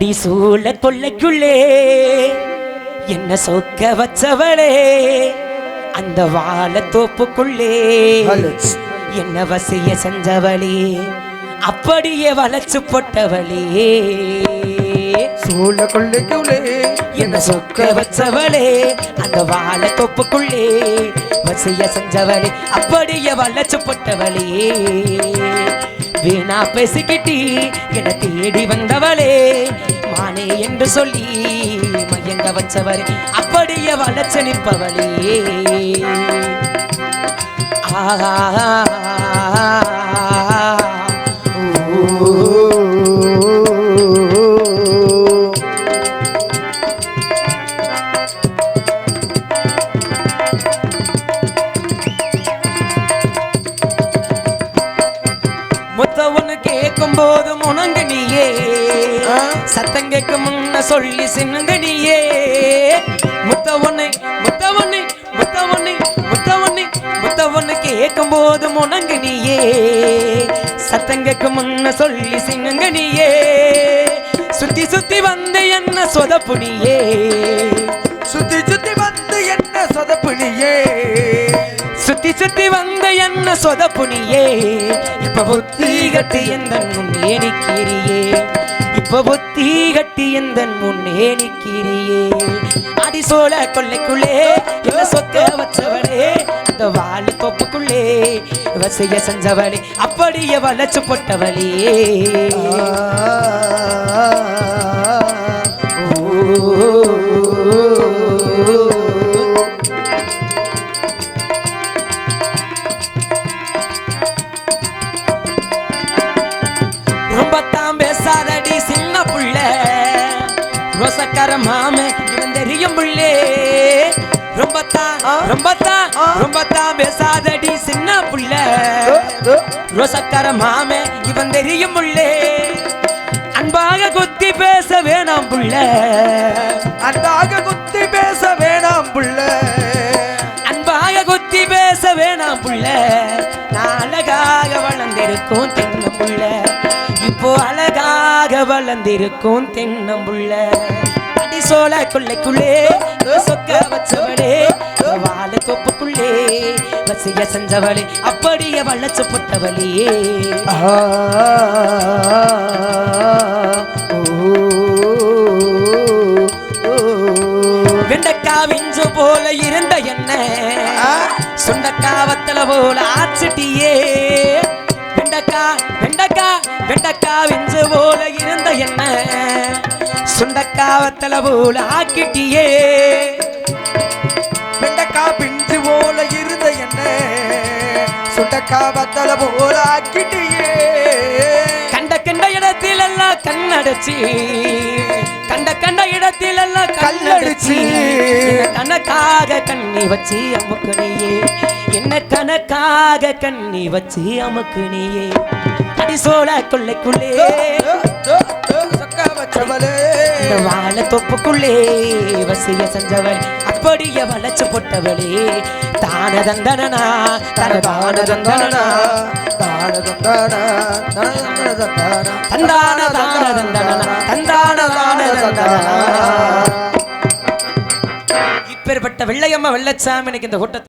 சூழ கொள்ளைக்குள்ளே என்ன சொக்க வச்சவளே அந்த வாழத்தோப்புக்குள்ளே அலெக்ஸ். என்ன வசிய செஞ்சவளே அப்படியே வளைச்சு போட்டவளே சூழ கொள்ளைக்குள்ளே என்ன சொக்க வச்சவளே அந்த வாழத்தோப்புக்குள்ளே வசிய செஞ்சவளே அப்படியே வளைச்சு போட்டவளே வீணா பேசிக்கிட்டி என தேடி வந்தவளே பெருமானே என்று சொல்லி மயங்க வச்சவரே அப்படியே வளர்ச்சி நிற்பவளே. ஆ முத்த கேட்கும் போது முணங்கு நீ கேட்கும் முன்ன சொல்லி சின்னங்க நீயே முத்த ஒண்ணு முத்த ஒண்ணு முத்த ஒண்ணு முத்த ஒண்ணு முத்த ஒண்ணு கேட்கும் போது முனங்க நீயே சத்தம் கேட்கும் முன்ன சொல்லி சின்னங்க நீயே சுத்தி சுத்தி வந்து என்ன சொதப்பு நீயே சுத்தி சுத்தி வந்து என்ன சொதப்பு நீயே சுத்தி சுத்தி வந்த என்ன சொதப்பு நீயே இப்ப புத்தி கட்டி எந்த முன்னே நிக்கிறியே புத்தி கட்டி எந்த முன்னே நிற்கிறியே? அடி சோழ கொள்ளைக்குள்ளே இல்ல சொத்த வச்சவளே அந்த வாழு தொப்புக்குள்ளே வசைய செஞ்சவளே அப்படியே வளச்சு போட்டவளே. ரொம்ப தான் பேசாதடி. ரோசக்கார மாம இவன் தெரியும் புள்ளே. ரொம்ப தான்? ரொம்ப தான்? ரொம்ப தான் பேசாதடி சின்ன புள்ள. ரோசக்கார மாம இவன் தெரியும் புள்ளே. அன்பாக குத்தி பேச வேணாம் புள்ள. அன்பாக குத்தி பேச வேணாம் புள்ள. அன்பாக குத்தி பேச வேணாம் புள்ள. நான் அழகாக வளர்ந்திருக்கும் தென்னம் புள்ள. இப்போ அழகாக வளர்ந்திருக்கும் தென்னம் புள்ள. சோழ கொள்ளைக்குள்ளே சொக்க வச்சவளே வாழ தொப்புக்குள்ளே வசிய செஞ்சவளே அப்படியே வளைச்சு போட்டவளே. வெண்டக்கா விஞ்சு போல இருந்த என்ன? ஆ? சுண்டக்கா வத்தல போல ஆச்சிட்டியே. வெண்டக்கா வெண்டக்கா வெண்டக்கா விஞ்சு போல இருந்த என்ன? சுண்டக்காவத்தல போல ஆக்கிட்டியே வெண்டக்கா பிஞ்சு போல இருந்த என்ன? சுண்டக்காவத்தல போல ஆக்கிட்டியே கண்ட கண்ட இடத்தில் எல்லாம் கண்ணடைச்சி கண்ட கண்ட இடத்தில் எல்லாம் கல்லடிச்சு தனக்காக கண்ணி வச்சு அமுக்குனியே என்ன கணக்காக கண்ணி வச்சு அமுக்குனியே அடி சோழ கொள்ளைக்குள்ளே. வச்சவளே இந்த வாழ தொப்புக்குள்ளே வசிய செஞ்சவள் அப்படியே வளைச்சு போட்டவளே. தான தந்தனா தன தான தந்தனா தந்தான தான தந்தனா தந்தான தான தந்தனா இப்பேற்பட்ட வெள்ளையம்மா வெள்ளச்சாமி எனக்கு இந்த கூட்டத்தை